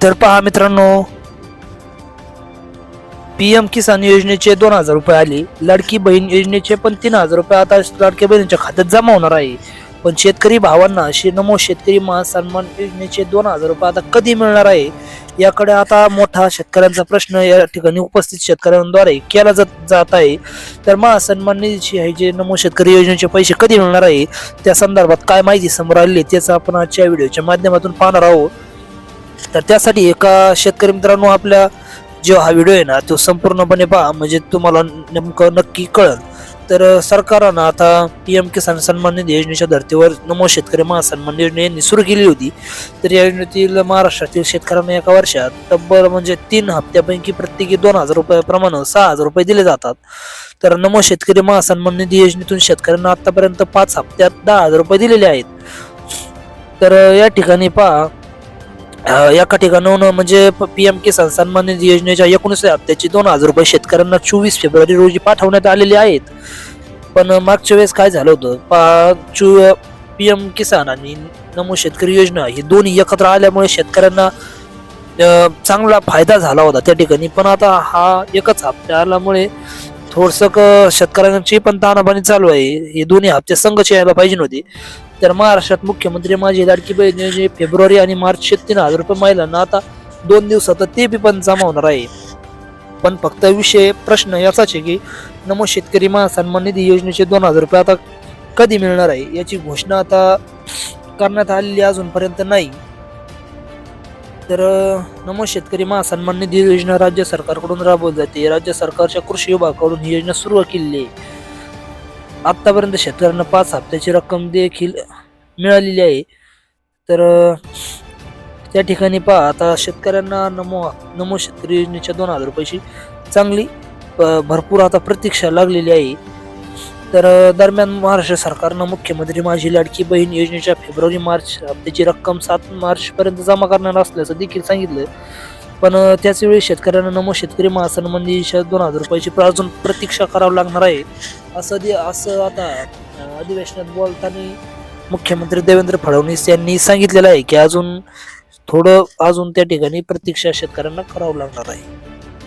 तर पहा मित्रांनो पी एम किसान योजनेचे दोन हजार रुपये आले. लाडकी बहीण योजनेचे पण तीन हजार रुपये. आता लाडक्या बहिणीच्या खात्यात जमा होणार आहे. पण शेतकरी भावांना श्री नमो शेतकरी महासन्मान योजनेचे दोन हजार रुपये आता कधी मिळणार आहे? याकडे आता मोठा शेतकऱ्यांचा प्रश्न या ठिकाणी उपस्थित शेतकऱ्यांद्वारे केला जात जात आहे. तर महासन्मान निधीची आहे जे नमो शेतकरी योजनेचे पैसे कधी मिळणार आहे? त्या संदर्भात काय माहिती समोर आली आहे आपण आजच्या व्हिडिओच्या माध्यमातून पाहणार आहोत. तर त्यासाठी एका शेतकरी मित्रांनो आपल्या जो हा व्हिडिओ आहे ना तो संपूर्णपणे पहा म्हणजे तुम्हाला नेमकं नक्की कळल. तर सरकारनं आता पी एम किसान सन्मान निधी योजनेच्या धर्तीवर नमो शेतकरी महासन्मान योजना यांनी सुरू केली होती. तर या योजनेतील महाराष्ट्रातील शेतकऱ्यांना एका वर्षात तब्बल म्हणजे तीन हप्त्यापैकी प्रत्येकी दोन हजार रुपयाप्रमाणे सहा हजार रुपये दिले जातात. तर नमो शेतकरी महासन्मान निधी योजनेतून शेतकऱ्यांना आतापर्यंत पाच हप्त्यात दहा हजार रुपये दिलेले आहेत. तर या ठिकाणी पहा एका ठिकाणाहून म्हणजे पी एम किसान सन्मान निधी योजनेच्या एकोणीसव्या हप्त्याची दोन हजार रुपये शेतकऱ्यांना चोवीस फेब्रुवारी रोजी पाठवण्यात आलेले आहेत. पण मागच्या वेळेस काय झालं होतं? पा चु पी एम किसान आणि नमो शेतकरी योजना ही दोन्ही एकत्र आल्यामुळे शेतकऱ्यांना चांगला फायदा झाला होता त्या ठिकाणी. पण आता हा एकच हप्ता आल्यामुळे थोडसं शेतकऱ्यांची पण तानाबानी चालू आहे. हे दोन्ही हप्ते संघच यायला पाहिजे नव्हते. तर महाराष्ट्रात मुख्यमंत्री माझी लाडकी फेब्रुवारी आणि मार्च तीन हजार रुपये महिलांना आता दोन दिवसात ते बी पण जमा होणार आहे. पण फक्त विषय प्रश्न याचाच आहे की नमो शेतकरी महासन्मान निधी योजनेचे दोन हजार रुपये आता कधी मिळणार आहे याची घोषणा आता करण्यात आलेली अजूनपर्यंत नाही. तर नमो शेतकरी महासन्मान निधी योजना राज्य सरकारकडून राबवली जाते. राज्य सरकारच्या कृषी विभागाकडून ही योजना सुरू केलेली आहे. आतापर्यंत शेतकऱ्यांना पाच हप्त्याची रक्कम देखील मिळालेली आहे. तर त्या ठिकाणी पहा आता शेतकऱ्यांना नमो नमो शेतकरी योजनेच्या दोन हजार रुपयाची चांगली भरपूर आता प्रतीक्षा लागलेली आहे. तर दरम्यान महाराष्ट्र सरकारनं मुख्यमंत्री माझी लाडकी बहीण योजनेच्या फेब्रुवारी मार्च हप्त्याची रक्कम सात मार्चपर्यंत जमा करणार असल्याचं देखील सांगितलं पण त्याचवेळी शेतकऱ्यांना नमो शेतकरी महासन्मान दोन हजार रुपयाची प्र- अजून प्रतीक्षा करावी लागणार आहे असं दे असं आता अधिवेशनात बोलताना मुख्यमंत्री देवेंद्र फडणवीस यांनी सांगितलेलं आहे की अजून थोडं अजून त्या ठिकाणी प्रतीक्षा शेतकऱ्यांना करावं लागणार आहे.